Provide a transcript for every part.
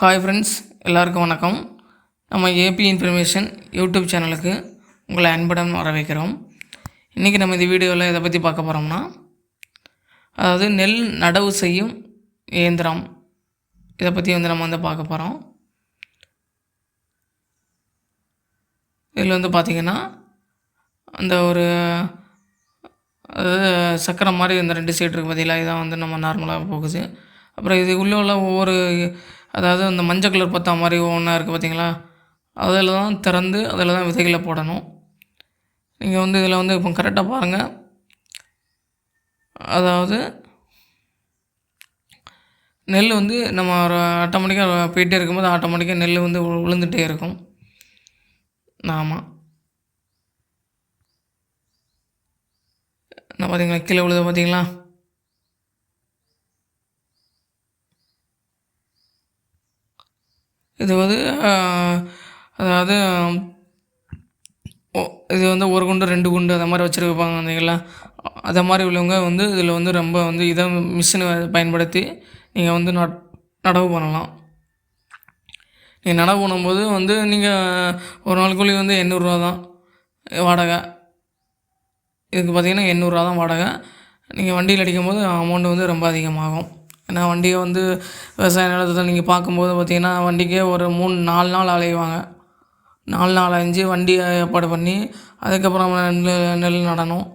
Hi friends எல்லாருக்கும் வணக்கம். நம்ம ஏபி இன்ஃபர்மேஷன் யூடியூப் சேனலுக்கு உங்களை அன்புடன் வரவேற்கிறோம். இன்றைக்கி நம்ம இந்த வீடியோவில் இதை பற்றி பார்க்க போகிறோம்னா அதாவது நெல் நடவு செய்யும் இயந்திரம். இதை பற்றி வந்து நம்ம வந்து பார்க்க போகிறோம் இதில் வந்து பார்த்திங்கன்னா அந்த ஒரு அதாவது சக்கரம் மாதிரி இந்த ரெண்டு சைடு இருக்குது பார்த்தீங்களா இதான் வந்து நம்ம நார்மலாக போகுது. அப்புறம் இது உள்ளே உள்ள ஒவ்வொரு அதாவது அந்த மஞ்சள் கலர் பத்தா மாதிரி ஒவ்வொன்றா இருக்குது பார்த்தீங்களா அதில் தான் திறந்து அதில் தான் விதைகளை போடணும். நீங்கள் வந்து இதில் வந்து இப்போ கரெக்டாக பாருங்கள் அதாவது நெல் வந்து நம்ம ஒரு ஆட்டோமேட்டிக்காக போயிட்டே இருக்கும்போது ஆட்டோமேட்டிக்காக நெல் வந்து விழுந்துகிட்டே இருக்கும். ஆமாம் நான் பார்த்தீங்களா கீழே விழுது பார்த்தீங்களா இது வந்து அதாவது இது வந்து ஒரு குண்டு ரெண்டு குண்டு அந்த மாதிரி வச்சுருப்பாங்க வந்தீங்களா அதை மாதிரி உள்ளவங்க வந்து இதில் வந்து ரொம்ப வந்து இதை மிஷினை பயன்படுத்தி நீங்கள் வந்து நட் நடவு பண்ணலாம். நீங்கள் நடவு பண்ணும்போது வந்து நீங்கள் ஒரு நாள் கூலி வந்து எண்ணூறுரூவா தான் வாடகை. இதுக்கு பார்த்தீங்கன்னா எண்ணூறுரூவா தான் வாடகை. நீங்கள் வண்டியில் அடிக்கும்போது அமௌண்ட் வந்து ரொம்ப அதிகமாகும். ஏன்னா வண்டியை வந்து விவசாய நிலத்தில் நீங்கள் பார்க்கும்போது பார்த்தீங்கன்னா வண்டிக்கே ஒரு மூணு நாலு நாள் அலைவாங்க. நாலு நாள் அலைஞ்சு வண்டியை ஏற்பாடு பண்ணி அதுக்கப்புறம் நெல் நெல் நடணும்.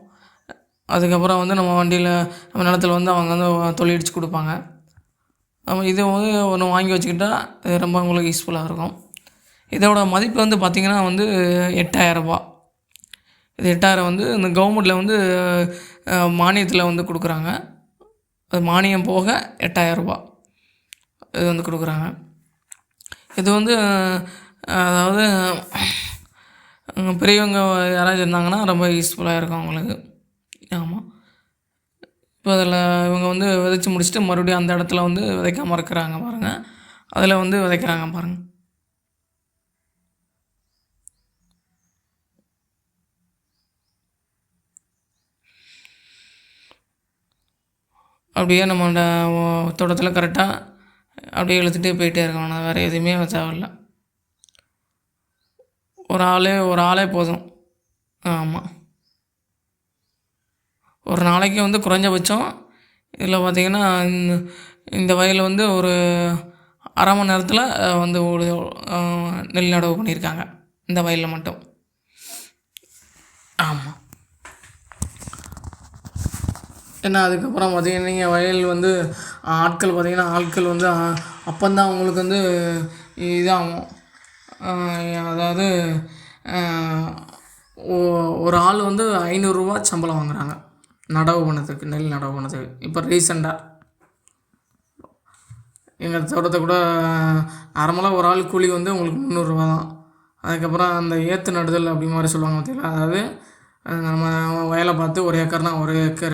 அதுக்கப்புறம் வந்து நம்ம வண்டியில் நம்ம நிலத்துல வந்து அவங்க வந்து தொழிலடிச்சு கொடுப்பாங்க. நம்ம இதை வந்து ஒன்று வாங்கி வச்சுக்கிட்டா இது ரொம்ப உங்களுக்கு யூஸ்ஃபுல்லாக இருக்கும். இதோட மதிப்பு வந்து பார்த்திங்கன்னா வந்து எட்டாயிரரூபா இது எட்டாயிரம் வந்து இந்த கவர்மெண்ட்டில் வந்து மானியத்தில் வந்து கொடுக்குறாங்க. அது மானியம் போக எட்டாயிரரூபா இது வந்து கொடுக்குறாங்க. இது வந்து அதாவது பெரியவங்க யாராச்சும் இருந்தாங்கன்னா ரொம்ப யூஸ்ஃபுல்லாக இருக்கும் அவங்களுக்கு. ஆமாம் இப்போ அதில் இவங்க வந்து விதைச்சி முடிச்சுட்டு மறுபடியும் அந்த இடத்துல வந்து விதைக்காமல் இருக்கிறாங்க பாருங்கள் அதில் வந்து விதைக்கிறாங்க பாருங்கள் அப்படியே நம்மளோட தோட்டத்தில் கரெக்டாக அப்படியே இழுத்துட்டே போயிட்டே இருக்கணும். வேறு எதுவுமே தேவையில்ல. ஒரு ஆளே ஒரு ஆளே போதும். ஆமாம் ஒரு நாளைக்கு வந்து குறைஞ்சபட்சம் இதில் பார்த்திங்கன்னா இந்த- இந்த வயலில் வந்து ஒரு அரை மணி நேரத்தில் வந்து நெல் நடவு பண்ணியிருக்காங்க. இந்த வயலில் மட்டும். ஏன்னா அதுக்கப்புறம் பார்த்தீங்கன்னா நீங்கள் வயல் வந்து ஆட்கள் பார்த்தீங்கன்னா ஆட்கள் வந்து அப்போந்தான் அவங்களுக்கு வந்து இதாகும். அதாவது ஒரு ஆள் வந்து ஐநூறுரூவா சம்பளம் வாங்குறாங்க. நடவு பண்ணதுக்கு நெல் நடவு பண்ணதுக்கு. இப்போ ரீசெண்டாக எங்கள் தோட்டத்தை கூட நார்மலாக ஒரு ஆள் கூலி வந்து உங்களுக்கு முந்நூறுரூவா தான். அதுக்கப்புறம் அந்த ஏற்று நடுதல் அப்படி மாதிரி சொல்லுவாங்க பார்த்தீங்களா? அதாவது நம்ம வயலை பார்த்து ஒரு ஏக்கர்னா ஒரு ஏக்கர்